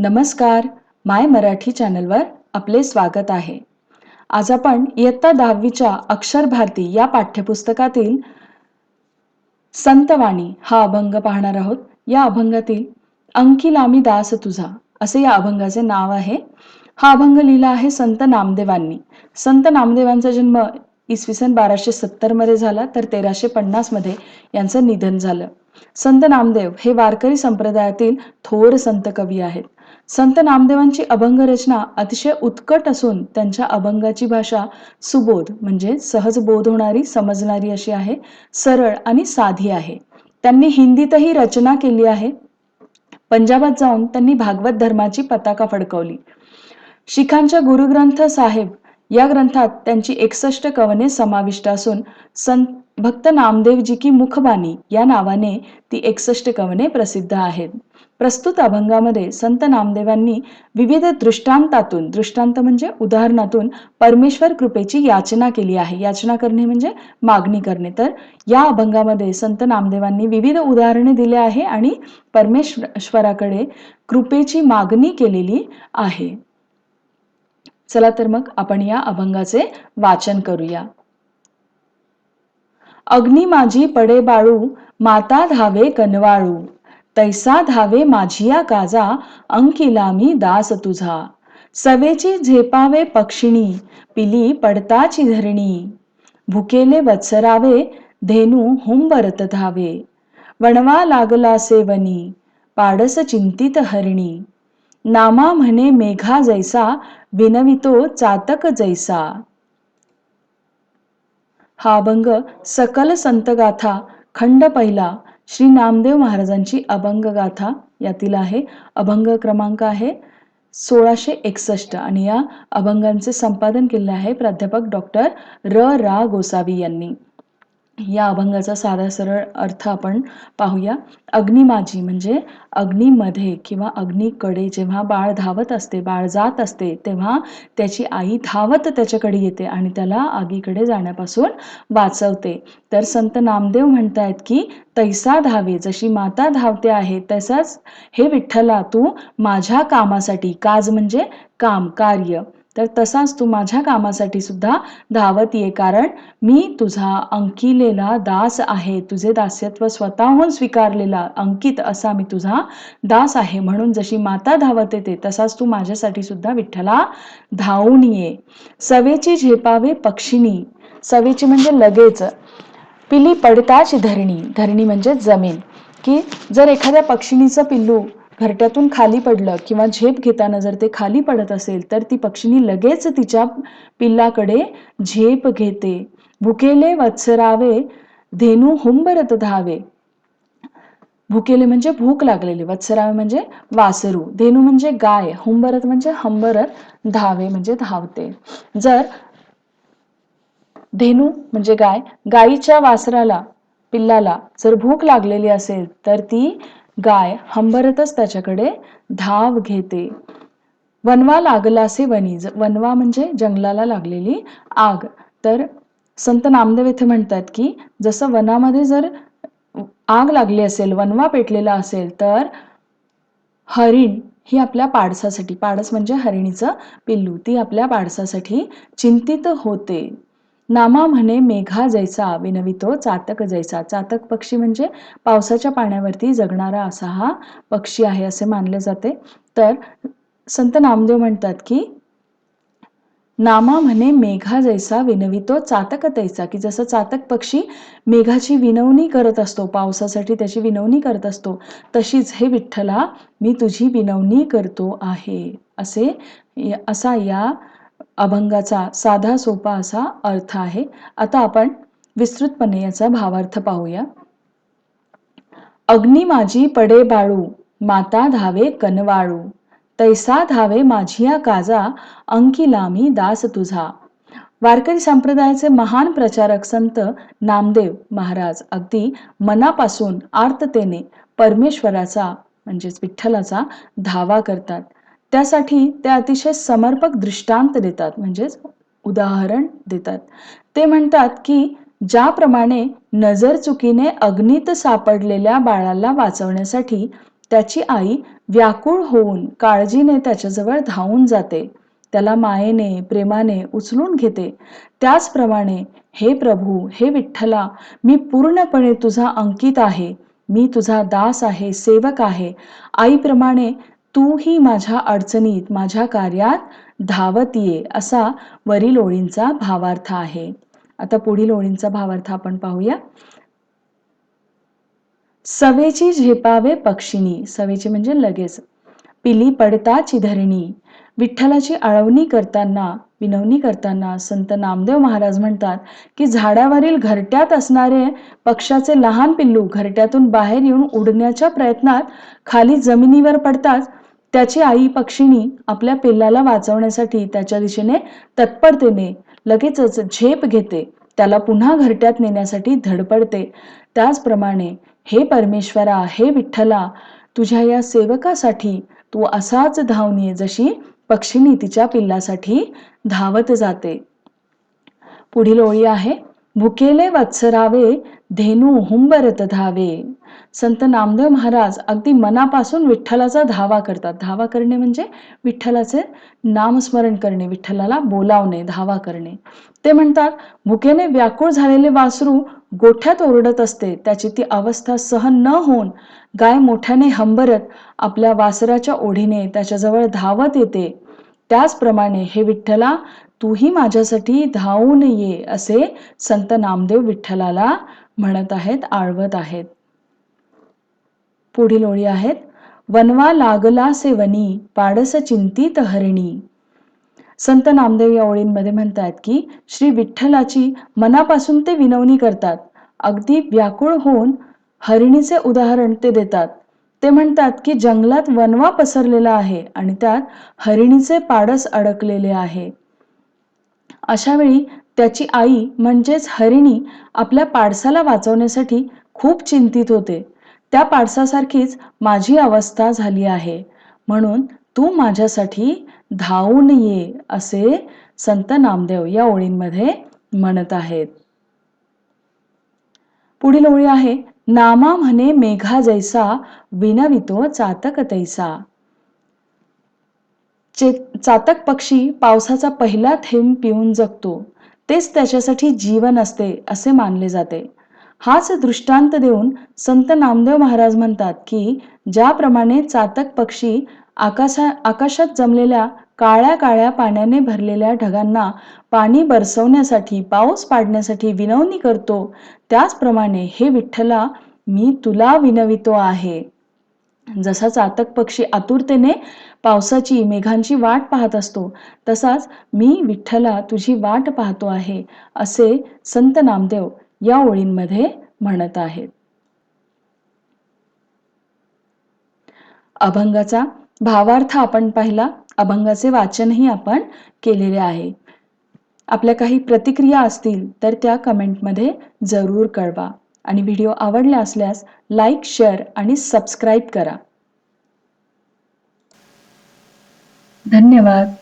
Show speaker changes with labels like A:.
A: नमस्कार. माय मराठी चॅनलवर आपले स्वागत आहे. आज आपण इयत्ता दहावीच्या अक्षर भारती या पाठ्यपुस्तकातील संतवाणी हा अभंग पाहणार आहोत. या अभंगातील अंकी लामी दास तुझा असे या अभंगाचे नाव आहे. हा अभंग लिहिला आहे संत नामदेवांनी. संत नामदेवांचा जन्म इसवी सन बाराशे सत्तरमध्ये झाला तर तेराशे पन्नासमध्ये यांचं निधन झालं. संत नामदेव हे वारकरी संप्रदायातील थोर संत कवी आहेत. संत नामदेवांची अभंग रचना अतिशय उत्कट असून त्यांच्या अभंगाची भाषा सुबोध म्हणजे सहज बोध होणारी समजणारी अशी आहे सरळ आणि साधी आहे. त्यांनी हिंदीतही रचना केली आहे. पंजाबात जाऊन त्यांनी भागवत धर्माची पताका फडकवली. शिखांच्या गुरुग्रंथ साहेब या ग्रंथात त्यांची एकसष्ट कवने समाविष्ट असून संत भक्त नामदेवजी की मुखबानी या नावाने ती एकसष्ट कवने प्रसिद्ध आहेत. प्रस्तुत अभंगामध्ये संत नामदेवांनी विविध दृष्टांतातून दृष्टांत म्हणजे उदाहरणातून परमेश्वर कृपेची याचना केली आहे. याचना करणे म्हणजे मागणी करणे. तर या अभंगामध्ये संत नामदेवांनी विविध उदाहरणे दिले आहे आणि परमेश्वराकडे कृपेची मागणी केलेली आहे. चला तर मग आपण या अभंगाचे वाचन करूया. अग्नी माझी पडे बाळू माता धावे कनवाळू. तैसा धावे माझिया काजा अंकिला मी दास तुझा. सवेची झेपावे पक्षिणी पिली पडताची धरणी. भुकेले वत्सरावे धेनू हुंबरत धावे. वणवा लागला सेवनी पाडस चिंतित हरणी. नामा म्हणे मेघा जैसा विनवितो चातक जैसा। हा अभंग सकल संतगाथा खंड पहिला श्री नामदेव महाराजांची अभंग गाथा यातील आहे. अभंग क्रमांक आहे सोळाशे एकसष्ट आणि या अभंगांचे संपादन केले आहे प्राध्यापक डॉक्टर र. रा. गोसावी यांनी. या अभंगाचा साधा सरळ अर्थ आपण पाहूया. अग्निमाजी म्हणजे अग्नीमध्ये किंवा अग्नीकडे जेव्हा बाळ धावत असते बाळ जात असते तेव्हा त्याची आई धावत त्याच्याकडे येते आणि त्याला आगीकडे जाण्यापासून वाचवते. तर संत नामदेव म्हणतायत की तैसा धावे जशी माता धावते आहे तसाच हे विठ्ठला तू माझ्या कामासाठी काज म्हणजे काम कार्य. तर तसाच तू माझ्या कामासाठी सुद्धा धावत ये कारण मी तुझा अंकिलेला दास आहे. तुझे दास्यत्व स्वतःहून स्वीकारलेला अंकित असा मी तुझा दास आहे. म्हणून जशी माता धावत येते तसाच तू माझ्यासाठी सुद्धा विठ्ठला धावून ये. सवेची झेपावे पक्षिणी. सवेची म्हणजे लगेच. पिली पडताच धरणी. धरणी म्हणजे जमीन. की जर एखाद्या पक्षिणीचं पिल्लू घरट्यातून खाली पडलं किंवा झेप घेताना जर ते खाली पडत असेल तर ती पक्षिणी लगेच तिच्या पिल्लाकडे झेप घेते. भुकेले वत्सरावे धेनू हुंबरत धावे. भुकेले म्हणजे भूक लागलेले वत्सरावे म्हणजे वासरू. धेनू म्हणजे गाय हुंबरत म्हणजे हंबरत धावे म्हणजे धावते. जर धेनू म्हणजे गाय गायीच्या वासराला पिल्लाला जर भूक लागलेली असेल तर ती गाय हंबरतच त्याच्याकडे धाव घेते. वनवा लागलासे वनी वनवा म्हणजे जंगलाला लागलेली आग. तर संत नामदेव येथे म्हणतात की जसं वनामध्ये जर आग लागली असेल वनवा पेटलेला असेल तर हरिण ही आपल्या पाडसासाठी पाडस म्हणजे हरिणीचं पिल्लू ती आपल्या पाडसासाठी चिंतित होते. नामा म्हणे मेघा जैसा विनवितो चातक जैसा. चातक पक्षी म्हणजे पावसाच्या पाण्यावरती जगणारा असा हा पक्षी आहे असे मानले जाते. तर संत नामदेव म्हणतात की नामा म्हणे मेघा जैसा विनवितो चातक तैसा. की जसं चातक पक्षी मेघाची विनवणी करत असतो पावसासाठी त्याची विनवणी करत असतो तशीच हे विठ्ठला मी तुझी विनवणी करतो आहे. असे असा या अभंगाचा साधा सोपा असा अर्थ आहे. आता आपण विस्तृतपणे याचा भावार्थ पाहूया. अग्नी माझी पडे बाळू माता धावे कनवाळू. तैसा धावे माझिया काजा अंकिलामी दास तुझा. वारकरी संप्रदायाचे महान प्रचारक संत नामदेव महाराज अगदी मनापासून आर्ततेने परमेश्वराचा म्हणजेच विठ्ठलाचा धावा करतात. त्यासाठी ते अतिशय समर्पक दृष्टांत देतात म्हणजेच उदाहरण देतात. ते म्हणतात की ज्याप्रमाणे नजर चुकीने अग्नीत सापडलेल्या बाळाला वाचवण्यासाठी त्याची आई व्याकुळ होऊन काळजीने त्याच्याजवळ धावून जाते. त्याला मायेने प्रेमाने उचलून घेते. त्याचप्रमाणे हे प्रभू हे विठ्ठला मी पूर्णपणे तुझा अंकित आहे. मी तुझा दास आहे सेवक आहे. आईप्रमाणे तूही माझ्या अडचणीत माझ्या कार्यात धावत ये असा वरील ओळींचा भावार्थ आहे. आता पुढील ओळींचा भावार्थ आपण पाहूया. सवेची झेपावे पक्षिणी सवेची म्हणजे लगेच. पिली पडता चिधरणी विठ्ठलाची आळवणी करताना विनवणी करताना संत नामदेव महाराज म्हणतात की झाडावरील घरट्यात असणारे पक्षाचे लहान पिल्लू घरट्यातून बाहेर येऊन उडण्याच्या प्रयत्नात खाली जमिनीवर पडताच त्याची आई पक्षिणी आपल्या पिल्लाला वाचवण्यासाठी त्याच्या दिशेने तत्परतेने लगेचच झेप घेते. त्याला पुन्हा घरट्यात नेण्यासाठी धडपडते त्याचप्रमाणे हे परमेश्वरा हे विठ्ठला तुझ्या या सेवकासाठी तू असाच धावून जशी पक्षिणी तिच्या पिल्लासाठी धावत जाते. पुढील ओळी आहे भुकेले वत्सरावे धेनू हुंबरत धावे. संत नामदेव महाराज अगदी मनापासून विठ्ठलाचा धावा करतात. धावा करणे म्हणजे विठ्ठलाचे नामस्मरण करणे विठ्ठलाला बोलावणे धावा करणे. ते म्हणतात भुकेने व्याकुळ झालेले वासरू गोठ्यात ओरडत असते. त्याची ती अवस्था सहन न होऊन गाय मोठ्याने हंबरत आपल्या वासराच्या ओढीने त्याच्याजवळ धावत येते. त्याचप्रमाणे हे विठ्ठला तूही माझ्यासाठी धावून ये असे संत नामदेव विठ्ठलाला म्हणत आहेत आळवत आहेत. पुढील ओळी आहेत वनवा लागला से वनी पाडस चिंतित हरिणी. संत नामदेव या ओळींमध्ये म्हणतात की श्री विठ्ठलाची मनापासून ते विनवणी करतात. अगदी व्याकुळ होऊन हरिणीचे उदाहरण ते देतात. ते म्हणतात की जंगलात वनवा पसरलेला आहे आणि त्यात हरिणीचे पाडस अडकलेले आहे. अशा वेळी त्याची आई म्हणजेच हरिणी आपल्या पाडसाला वाचवण्यासाठी खूप चिंतित होते. त्या पाडसासारखीच माझी अवस्था झाली आहे. म्हणून तू माझ्यासाठी धावून ये असे संत नामदेव या ओळींमध्ये म्हणत आहेत. पुढील ओळी आहे नामा म्हणे मेघा जैसा विनवितो चातक तैसा. चे चातक पक्षी पावसाचा पहिला थेंब पिऊन जगतो तेच त्याच्यासाठी जीवन असते असे मानले जाते. हाच दृष्टांत देऊन संत नामदेव महाराज म्हणतात की ज्याप्रमाणे चातक पक्षी आकाशा आकाशात जमलेल्या काळ्या काळ्या पाण्याने भरलेल्या ढगांना पाणी बरसवण्यासाठी पाऊस पाडण्यासाठी विनवणी करतो. त्याचप्रमाणे हे विठ्ठला मी तुला विनवितो आहे. जसा चातक पक्षी आतुरतेने पावसाची मेघांची वाट पाहत असतो तसाच मी विठ्ठला तुझी वाट पाहतो आहे असे संत नामदेव या ओळींमध्ये म्हणत आहेत. अभंगाचा भावार्थ आपण पाहिला अभंगाचे वाचनही आपण केलेले आहे. आपल्या काही प्रतिक्रिया असतील तर त्या कमेंटमध्ये जरूर कळवा. आणि व्हिडिओ आवडला असल्यास लाईक शेअर आणि सबस्क्राईब करा. धन्यवाद.